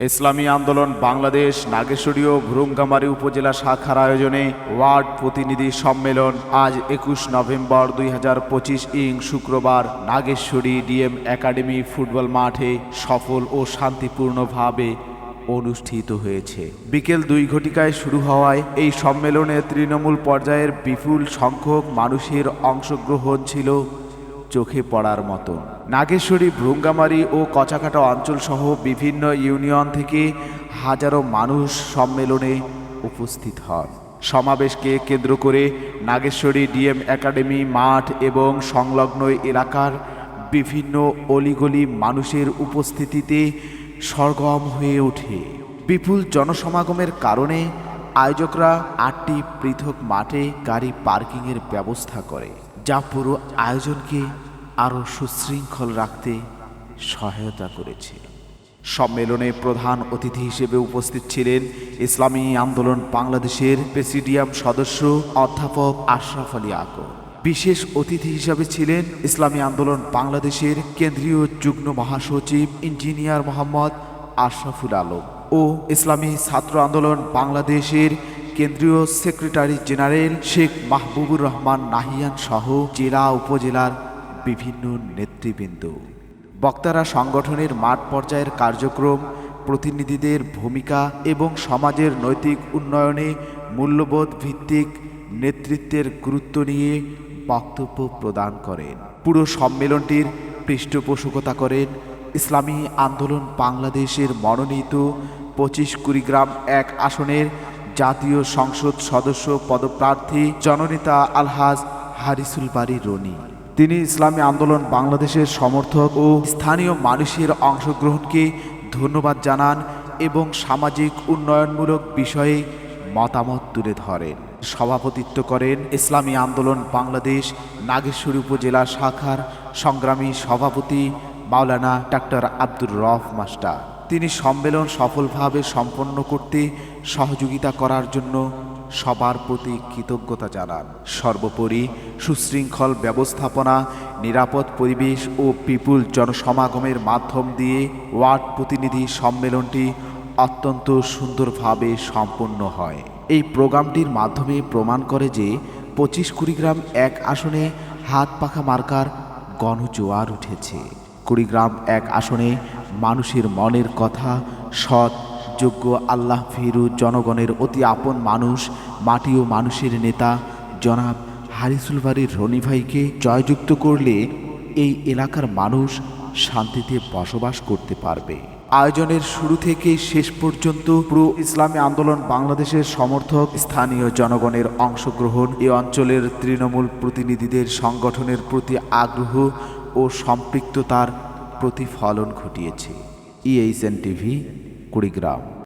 ইসলামী আন্দোলন বাংলাদেশ নাগেশ্বরীয় ভ্রুঙ্গামারী উপজেলা শাখার আয়োজনে ওয়ার্ড প্রতিনিধি সম্মেলন আজ একুশ নভেম্বর দুই হাজার পঁচিশ ইং শুক্রবার নাগেশ্বরী ডিএম একাডেমি ফুটবল মাঠে সফল ও শান্তিপূর্ণভাবে অনুষ্ঠিত হয়েছে। বিকেল দুই ঘটিকায় শুরু হওয়ায় এই সম্মেলনে তৃণমূল পর্যায়ের বিপুল সংখ্যক মানুষের অংশগ্রহণ ছিল চোখে পড়ার মতো। নাগেশ্বরী, ভ্রুঙ্গামারি ও কচাকাটা অঞ্চলসহ বিভিন্ন ইউনিয়ন থেকে হাজারো মানুষ সম্মেলনে উপস্থিত হন। সমাবেশকে কেন্দ্র করে নাগেশ্বরী ডিএম একাডেমি মাঠ এবং সংলগ্ন এলাকার বিভিন্ন অলিগলি মানুষের উপস্থিতিতে সরগম হয়ে ওঠে। বিপুল জনসমাগমের কারণে আয়োজকরা আটটি পৃথক মাঠে গাড়ি পার্কিংয়ের ব্যবস্থা করে। যা পুরো আয়োজনকে আরও সুশৃঙ্খল রাখতে সহায়তা করেছে। সম্মেলনে প্রধান অতিথি হিসেবে উপস্থিত ছিলেন ইসলামী আন্দোলন বাংলাদেশের প্রেসিডিয়াম সদস্য অধ্যাপক আশরাফ আলী আকর। বিশেষ অতিথি হিসাবে ছিলেন ইসলামী আন্দোলন বাংলাদেশের কেন্দ্রীয় যুগ্ম মহাসচিব ইঞ্জিনিয়ার মোহাম্মদ আশরাফুল আলম ও ইসলামী ছাত্র আন্দোলন বাংলাদেশের কেন্দ্রীয় সেক্রেটারি জেনারেল শেখ মাহবুবুর রহমান নাহিয়ান সহ জেলা উপজেলার বিভিন্ন নেতৃবৃন্দ। বক্তারা সংগঠনের মাঠ পর্যায়ের কার্যক্রম, প্রতিনিধিদের ভূমিকা এবং সমাজের নৈতিক উন্নয়নে মূল্যবোধ ভিত্তিক নেতৃত্বের গুরুত্ব নিয়ে বক্তব্য প্রদান করেন। পুরো সম্মেলনটির পৃষ্ঠপোষকতা করেন ইসলামী আন্দোলন বাংলাদেশের মনোনীত পঁচিশ কুড়িগ্রাম এক আসনের জাতীয় সংসদ সদস্য পদপ্রার্থী জননেতা আলহাজ হারিসুল বাড়ি রনি। তিনি ইসলামী আন্দোলন বাংলাদেশের সমর্থক ও স্থানীয় মানুষের অংশগ্রহণকে ধন্যবাদ জানান এবং সামাজিক উন্নয়নমূলক বিষয়ে মতামত তুলে ধরেন। সভাপতিত্ব করেন ইসলামী আন্দোলন বাংলাদেশ নাগেশ্বরী উপজেলা শাখার সংগ্রামী সভাপতি মাওলানা ডাক্তার আব্দুর রফ মাস্টার। তিনি সম্মেলন সফলভাবে সম্পন্ন করতে সহযোগিতা করার জন্য সবার প্রতি কৃতজ্ঞতা জানান। সর্বোপরি সুশৃঙ্খল ব্যবস্থাপনা, নিরাপদ পরিবেশ ও বিপুল জনসমাগমের মাধ্যম দিয়ে ওয়ার্ড প্রতিনিধি সম্মেলনটি অত্যন্ত সুন্দরভাবে সম্পন্ন হয়। এই প্রোগ্রামটির মাধ্যমে প্রমাণ করে যে পঁচিশ কুড়িগ্রাম এক আসনে হাত পাখা মার্কার গণজোয়ার উঠেছে। কুড়িগ্রাম এক আসনে মানুষের মনের কথা, সৎ, যোগ্য, আল্লাহ ফিরু জনগণের অতি আপন মানুষ, মাটি ও মানুষের নেতা, জনাব হারিসুল বাড়ির রনি ভাইকে জয়যুক্ত করলে এই এলাকার মানুষ শান্তিতে বসবাস করতে পারবে। আয়োজনের শুরু থেকে শেষ পর্যন্ত পুরো ইসলামী আন্দোলন বাংলাদেশের সমর্থক, স্থানীয় জনগণের অংশগ্রহণ, এ অঞ্চলের তৃণমূল প্রতিনিধিদের সংগঠনের প্রতি আগ্রহ ও সম্পৃক্ততার প্রতিফলন ঘটিয়েছে। EHN TV Kurigram.